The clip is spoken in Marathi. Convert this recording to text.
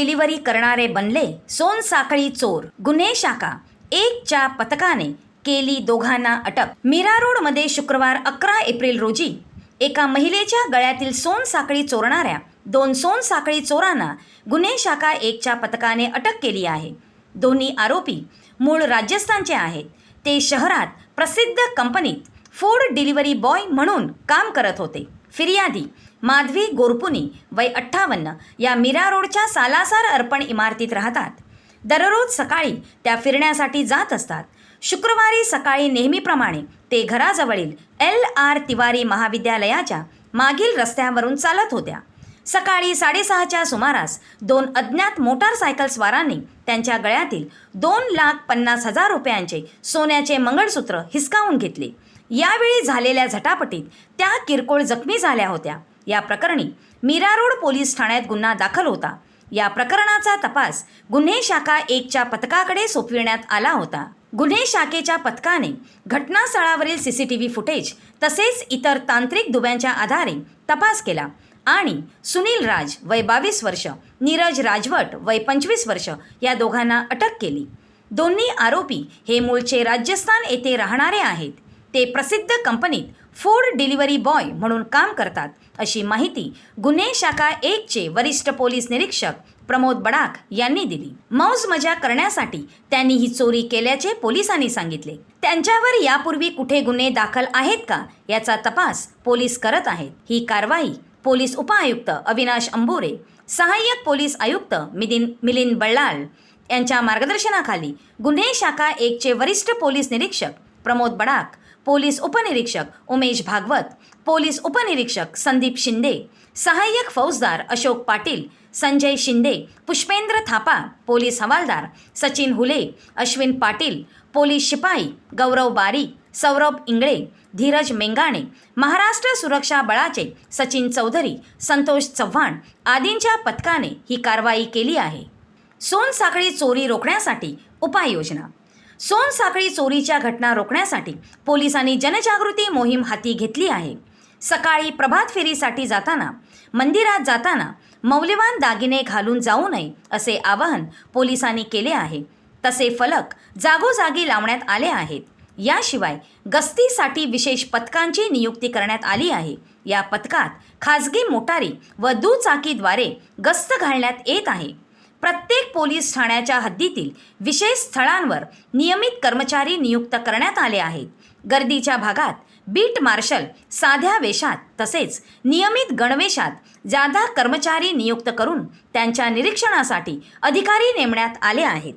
डिलिव्हरी करणारे बनले सोनसाखळी चोर. गुन्हे शाखा. एकच्या पथकाने केली दोघांना अटक. मीरा रोडमध्ये शुक्रवार अकरा एप्रिल रोजी एका महिलेच्या गळ्यातील सोनसाखळी चोरणाऱ्या दोन सोनसाखळी चोरांना गुन्हे शाखा एकच्या पथकाने अटक केली आहे. दोन्ही आरोपी मूळ राजस्थानचे आहेत. ते शहरात प्रसिद्ध कंपनीत फूड डिलिव्हरी बॉय म्हणून काम करत होते. फिर्यादी माधवी गोरपुनी वय अठ्ठावन्न या मीरा रोडच्या सालासार अर्पण इमारतीत राहतात. दररोज सकाळी त्या फिरण्यासाठी जात असतात. शुक्रवारी सकाळी नेहमीप्रमाणे ते घराजवळील एल आर तिवारी महाविद्यालयाच्या मागील रस्त्यावरून चालत होत्या. सकाळी साडेसहाच्या सुमारास दोन अज्ञात मोटारसायकलस्वारांनी त्यांच्या गळ्यातील दोन लाख पन्नास हजार रुपयांचे सोन्याचे मंगळसूत्र हिसकावून घेतले. यावेळी झालेल्या झटापटीत त्या किरकोळ जखमी झाल्या होत्या. या प्रकरणी मीरा रोड पोलीस ठाण्यात गुन्हा दाखल होता. या प्रकरणाचा तपास गुन्हे शाखा एकच्या पथकाकडे सोपविण्यात आला होता. गुन्हे शाखेच्या पथकाने घटनास्थळावरील C C T V footage तसेच इतर तांत्रिक दुव्यांच्या आधारे तपास केला आणि सुनील राज वय बावीस वर्ष नीरज राजवट वय पंचवीस वर्ष या दोघांना अटक केली. दोन्ही आरोपी हे मूळचे राजस्थान येथे राहणारे आहेत. ते प्रसिद्ध कंपनीत फूड डिलिव्हरी बॉय म्हणून काम करतात. अशी माहिती गुन्हे शाखा एकचे वरिष्ठ पोलीस निरीक्षक प्रमोद बडाक यांनी दिली. मौज मजा करण्यासाठी त्यांनी ही चोरी केल्याचे पोलिसांनी सांगितले. त्यांच्यावर यापूर्वी कुठे गुन्हे दाखल आहेत का याचा तपास पोलीस करत आहेत. ही कारवाई पोलीस उपआयुक्त अविनाश अंबोरे सहाय्यक पोलीस आयुक्त मिदिन मिलिंद बल्लाल यांच्या मार्गदर्शनाखाली गुन्हे शाखा एकचे वरिष्ठ पोलीस निरीक्षक प्रमोद बडाक पोलीस उपनिरीक्षक उमेश भागवत पोलीस उपनिरीक्षक संदीप शिंदे सहाय्यक फौजदार अशोक पाटील संजय शिंदे पुष्पेंद्र थापा पोलीस हवालदार सचिन हुले अश्विन पाटील पोलीस शिपाई गौरव बारी सौरभ इंगळे धीरज मेंगाणे महाराष्ट्र सुरक्षा बळाचे सचिन चौधरी संतोष चव्हाण आदींच्या पथकाने ही कारवाई केली आहे. सोनसाखळी चोरी रोखण्यासाठी उपाययोजना सोनसाखळी चोरीच्या घटना रोखण्यासाठी पोलिसांनी जनजागृती मोहीम हाती घेतली आहे. सकाळी प्रभात फेरीसाठी जाताना मंदिरात जाताना मौल्यवान दागिने घालून जाऊ नये असे आवाहन पोलिसांनी केले आहे. तसे फलक जागोजागी लावण्यात आले आहेत. याशिवाय गस्तीसाठी विशेष पथकांची नियुक्ती करण्यात आली आहे. या पथकात खाजगी मोटारी व दुचाकीद्वारे गस्त घालण्यात येत आहे. प्रत्येक पोलीस ठाण्याच्या हद्दीतील विशेष स्थळांवर नियमित कर्मचारी नियुक्त करण्यात आले आहेत. गर्दीच्या भागात बीट मार्शल साध्या वेशात तसेच नियमित गणवेशात जादा कर्मचारी नियुक्त करून त्यांच्या निरीक्षणासाठी अधिकारी नेमण्यात आले आहेत.